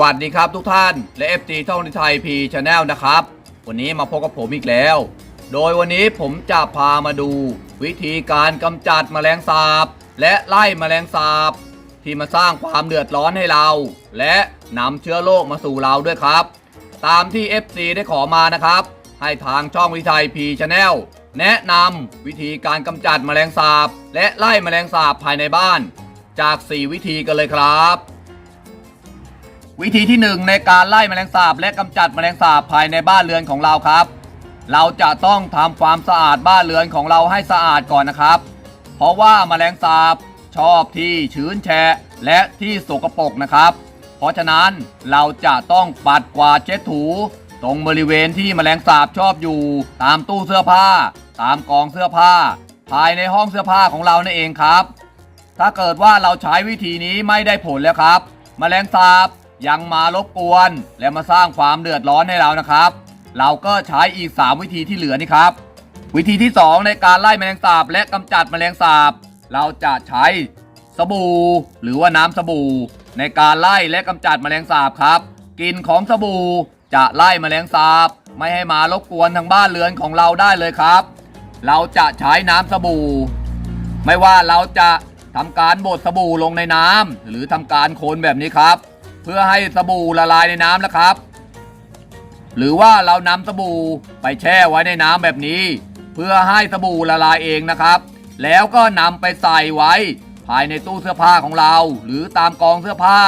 วัสดีครับทุกท่านและ FT ท่องนิไทยพีชาแนลนะครับ วันนี้มาพบกับผมอีกแล้ว โดยวันนี้ผมจะพามาดู วิธีการกำจัดแมลงสาบ และไล่แมลงสาบ ที่มาสร้างความเดือดร้อนให้เรา และนำเชื้อโรคมาสู่เราด้วยครับ ตามที่ FC ได้ขอมานะครับ ให้ทางช่องวิทยพีชาแนลแนะนำวิธีการกำจัดแมลงสาบ และไล่แมลงสาบภายในบ้าน จาก 4 วิธีกันเลยครับ วิธีที่ 1 ในการไล่แมลงสาบและกำจัดแมลงสาบภายในบ้านเรือนของเราครับ เราจะต้องทำความสะอาดบ้านเรือนของเราให้สะอาดก่อนนะครับ เพราะว่าแมลงสาบชอบที่ชื้นแฉะและที่สกปรกนะครับ เพราะฉะนั้นเราจะต้องปัดกวาดเช็ดถู ตรงบริเวณที่แมลงสาบชอบอยู่ ตามตู้เสื้อผ้า ตามกองเสื้อผ้า ภายในห้องเสื้อผ้าของเรานั่นเองครับ ถ้าเกิดว่าเราใช้วิธีนี้ไม่ได้ผลแล้วครับ แมลงสาบ ยังมารบกวน และมาสร้างความเดือดร้อนให้เรานะครับ เราก็ใช้อีก 3 วิธีที่เหลือนี่ครับ วิธีที่ 2 ในการไล่แมลงสาบและกำจัดแมลงสาบ เราจะใช้สบู่ หรือว่าน้ำสบู่ ในการไล่และกำจัดแมลงสาบครับกลิ่นของสบู่จะไล่แมลงสาบ ไม่ให้มารบกวนทางบ้านเรือนของเราได้เลยครับ เราจะใช้น้ำสบู่ ไม่ว่าเราจะทำการบดสบู่ลงในน้ำหรือทำการโคนแบบนี้ครับ เพื่อให้สบู่ละลายในน้ำแล้วครับ หรือว่าเรานำสบู่ไปแช่ไว้ในน้ำแบบนี้ เพื่อให้สบู่ละลายเองนะครับ แล้วก็นำไปใส่ไว้ ภายในตู้เสื้อผ้าของเรา หรือตามกองเสื้อผ้า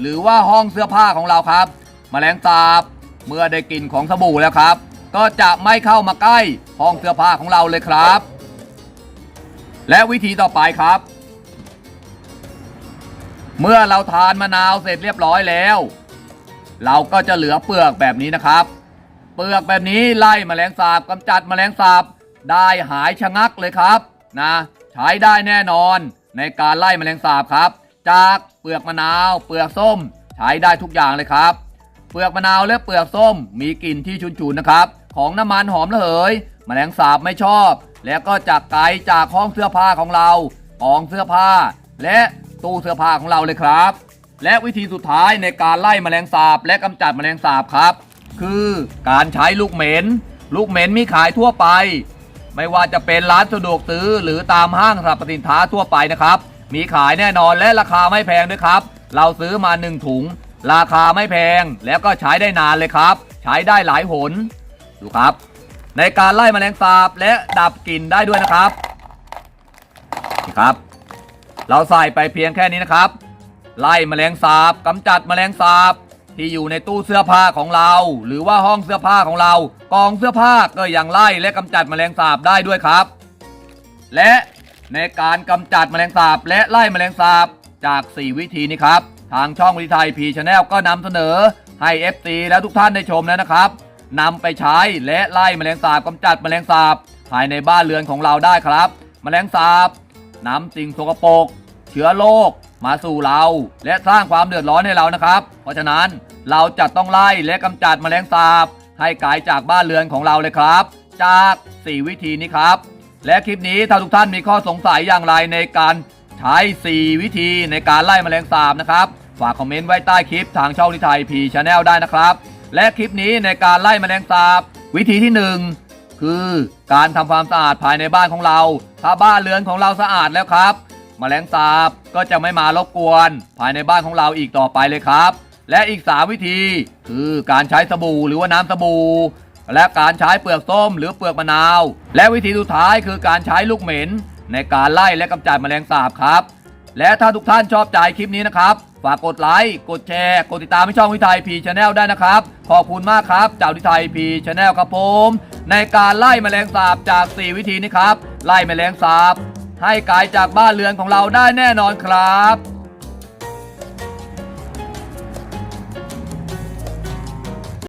หรือว่าห้องเสื้อผ้าของเราครับแมลงสาบเมื่อได้กลิ่นของสบู่แล้วครับ ก็จะไม่เข้ามาใกล้ห้องเสื้อผ้าของเราเลยครับ และวิธีต่อไปครับ เมื่อเราทานมะนาวเสร็จเรียบร้อยแล้ว เราก็จะเหลือเปลือกแบบนี้นะครับ เปลือกแบบนี้ไล่แมลงสาบกำจัดแมลงสาบได้หายชะงักเลยครับนะใช้ได้แน่นอนในการไล่แมลงสาบครับ จากเปลือกมะนาว เปลือกส้มใช้ได้ทุกอย่างเลยครับ เปลือกมะนาวและเปลือกส้มมีกลิ่นที่ฉุนๆนะครับ ของน้ำมันหอมระเหยแมลงสาบไม่ชอบ แล้วก็จากไกลจากห้องเสื้อผ้าของเรากองเสื้อผ้า และ ตู้เสื้อผ้าของเราเลยครับ และวิธีสุดท้ายในการไล่แมลงสาบและกำจัดแมลงสาบครับ คือการใช้ลูกเหม็น ลูกเหม็นมีขายทั่วไป ไม่ว่าจะเป็นร้านสะดวกซื้อหรือตามห้างสรรพสินค้าทั่วไปนะครับ มีขายแน่นอนและราคาไม่แพงด้วยครับ เราซื้อมาหนึ่งถุง ราคาไม่แพงแล้วก็ใช้ได้นานเลยครับ ใช้ได้หลายหนดูครับ ในการไล่แมลงสาบและดับกลิ่นได้ด้วยนะครับนี่ครับ เราใส่ไปเพียงแค่นี้นะครับ ไล่แมลงสาบกำจัดแมลงสาบที่อยู่ในตู้เสื้อผ้าของเรา หรือว่าห้องเสื้อผ้าของเรา กองเสื้อผ้าก็ยังไล่และกำจัดแมลงสาบได้ด้วยครับ และในการกำจัดแมลงสาบและไล่แมลงสาบจาก 4 วิธีนี้ครับ ทางช่องวิทยพีชาแนลก็นำเสนอให้ FC และทุกท่านได้ชมแล้วนะครับนำไปใช้และไล่แมลงสาบกำจัดแมลงสาบภายในบ้านเรือนของเราได้ครับ แมลงสาบ นำสิ่งสกปรกเชื้อโรคมาสู่เรา และสร้างความเดือดร้อนให้เรานะครับ เพราะฉะนั้นเราจะต้องไล่และกำจัดแมลงสาบ ให้ไกลจากบ้านเรือนของเราเลยครับ จาก 4 วิธีนี้ครับ และคลิปนี้ถ้าทุกท่านมีข้อสงสัยอย่างไรในการใช้ 4 วิธีในการไล่แมลงสาบนะครับ ฝากคอมเมนต์ไว้ใต้คลิปทางช่องนิทายพีชาแนลได้นะครับ และคลิปนี้ในการไล่แมลงสาบ วิธีที่ 1 คือการทำความสะอาดภายในบ้านของเรา ถ้าบ้านเรือนของเราสะอาดแล้วครับแมลงสาบก็จะไม่มารบกวน ภายในบ้านของเราอีกต่อไปเลยครับ และอีก 3 วิธี คือการใช้สบู่หรือว่าน้ำสบู่และการใช้เปลือกส้มหรือเปลือกมะนาว และวิธีสุดท้ายคือการใช้ลูกเหม็น ในการไล่และกำจัดแมลงสาบครับ และถ้าทุกท่านชอบใจคลิปนี้นะครับ ฝากกดไลค์กดแชร์ กดติดตามให้ช่องวิทยพีชาแนลได้นะครับ ขอบคุณมากครับจากวิทยพีชาแนลครับผม ในการไล่แมลงสาบจาก 4 วิธีนี้ครับ ไล่แมลงสาบ ให้ไกลจากบ้านเรือนของเราได้แน่นอนครับ